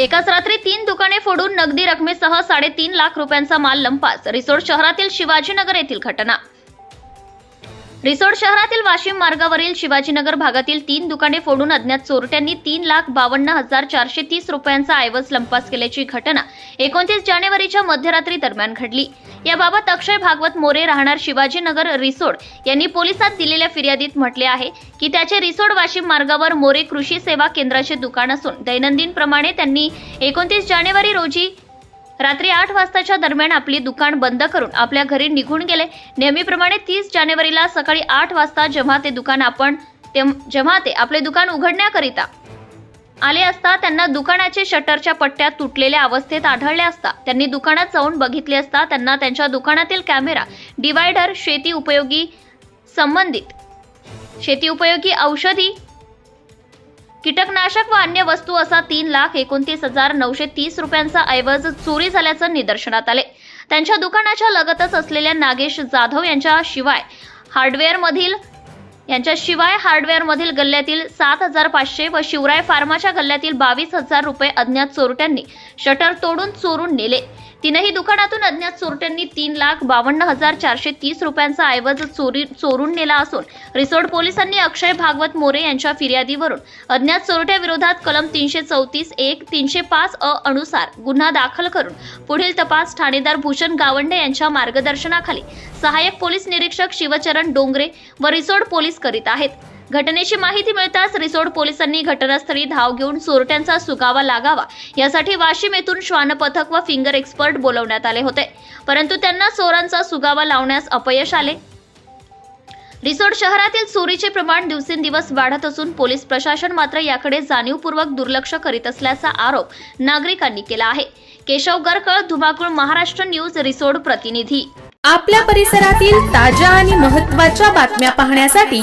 एकाच रात्री तीन दुकाने फोडून नगदी रकमेसह साडेतीन लाख रुपयांचा माल लंपास. रिसोड शहरातील शिवाजीनगर येथील घटना. रिसोड शहरातील वाशिम मार्गावरील शिवाजीनगर भागातील तीन दुकाने फोडून अज्ञात चोरट्यांनी तीन लाख बावन्न हजार चारशे तीस रुपयांचा ऐवज लंपास केल्याची घटना एकोणतीस जानेवारीच्या मध्यरात्री दरम्यान घडली. याबाबत अक्षय भागवत मोरे राहणार शिवाजीनगर रिसोड यांनी पोलिसात दिलेल्या फिर्यादीत म्हटले आहे की त्याचे रिसोड वाशिम मार्गावर मोरे कृषी सेवा केंद्राचे दुकान असून दैनंदिन प्रमाणे त्यांनी एकोणतीस जानेवारी रोजी रात्री आठ वाजताच्या दरम्यान आपली दुकान बंद करून आपल्या घरी निघून गेले. नेहमीप्रमाणे तीस जानेवारीला सकाळी आठ वाजता जेव्हा ते दुकान आपण तेम- जेव्हा ते आपले दुकान उघडण्याकरिता आले असता त्यांना दुकानाचे शटरच्या पट्ट्या तुटलेल्या अवस्थेत आढळल्या असता त्यांनी दुकानात जाऊन बघितले असता त्यांना त्यांच्या दुकानातील कॅमेरा डिवायडर शेती उपयोगी संबंधित शेती उपयोगी औषधी कीटकनाशक व अन्य वस्तू असा तीन लाख एकोणतीस हजार नऊशे तीस रुपयांचा ऐवज चोरी झाल्याचं निदर्शनात आले. त्यांच्या दुकानाच्या लगतच असलेल्या नागेश जाधव यांच्या शिवाय हार्डवेअरमधील यांच्याशिवाय हार्डवेअरमधील गल्ल्यातील सात हजार पाचशे व शिवराय फार्माच्या गल्ल्यातील बावीस हजार रुपये अज्ञात चोरट्यांनी शटर तोडून चोरून नेले. तीनही दुकानातून अज्ञात चोरट्यांनी तीन लाख बावन्न हजार चारशे तीस रुपयांचा ऐवज चोरी चोरून नेला असून रिसोड पोलिसांनी अक्षय भागवत मोरे यांच्या फिर्यादीवरून अज्ञात चोरट्या विरोधात कलम तीनशे चौतीस एक तीनशे पाच अ अनुसार गुन्हा दाखल करून पुढील तपास ठाणेदार भूषण गावंडे यांच्या मार्गदर्शनाखाली सहाय्यक पोलीस निरीक्षक शिवचरण डोंगरे व रिसोड पोलीस करीत आहेत. घटनेची माहिती मिळताच रिसोड पोलिसांनी घटनास्थळी धाव घेऊन चोरट्यांचा सुगावा लागावा. यासाठी वाशिम येथून श्वान पथक व फिंगर एक्सपर्ट बोलवण्यात आले होते. परंतु त्यांना चोरांचा सुगावा लावण्यास अपयश आले. रिसोड शहरातील चोरीचे प्रमाण दिवसेंदिवस वाढत असून पोलीस प्रशासन मात्र याकडे जाणीवपूर्वक दुर्लक्ष करीत असल्याचा आरोप नागरिकांनी केला आहे. केशव गरकळ धुमाकूळ महाराष्ट्र न्यूज रिसोड प्रतिनिधी. आपल्या परिसरातील ताज्या आणि महत्त्वाच्या बातम्या पाहण्यासाठी